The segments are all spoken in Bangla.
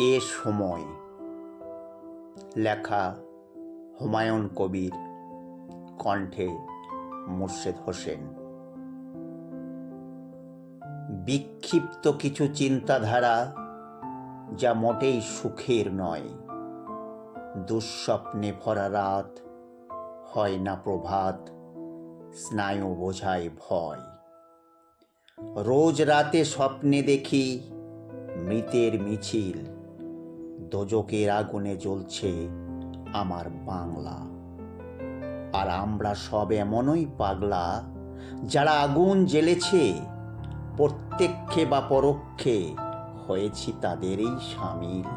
এ সময় লেখা হুমায়ুন কবির কণ্ঠে মুর্শেদ হোসেন। বিক্ষিপ্ত কিছু চিন্তাধারা যা মোটেই সুখের নয়। দুঃস্বপ্নে ভরা রাত হয় না প্রভাত, স্নায়ু বোঝায় ভয়। রোজ রাতে স্বপ্নে দেখি মৃতের মিছিল। দোজকের আগুনে জ্বলছে আমার বাংলা। আর আমরা সব এমনই পাগলা যারা আগুন জ্বেলেছে প্রত্যক্ষে বা পরোক্ষে হয়েছি তাদেরই সামিল।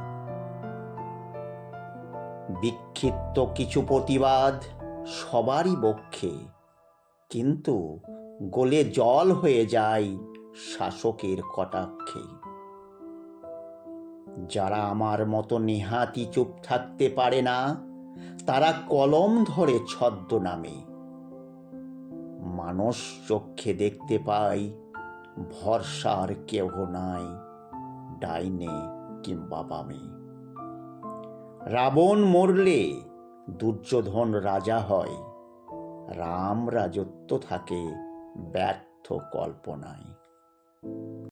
বিক্ষিপ্ত কিছু প্রতিবাদ সবারই বক্ষে কিন্তু গলে জল হয়ে যায় শাসকের কটাক্ষে। যারা আমার মতো নেহাতি চুপ থাকতে পারে না, তারা কলম ধরে ছদ্ম নামে মানুষ চক্ষে দেখতে পাই, ভরসার কেহ নাই, ডাইনে কিংবা বামে। রাবণ মরলে দুর্যোধন রাজা হয়, রাম রাজত্ব থাকে ব্যর্থ কল্পনায়।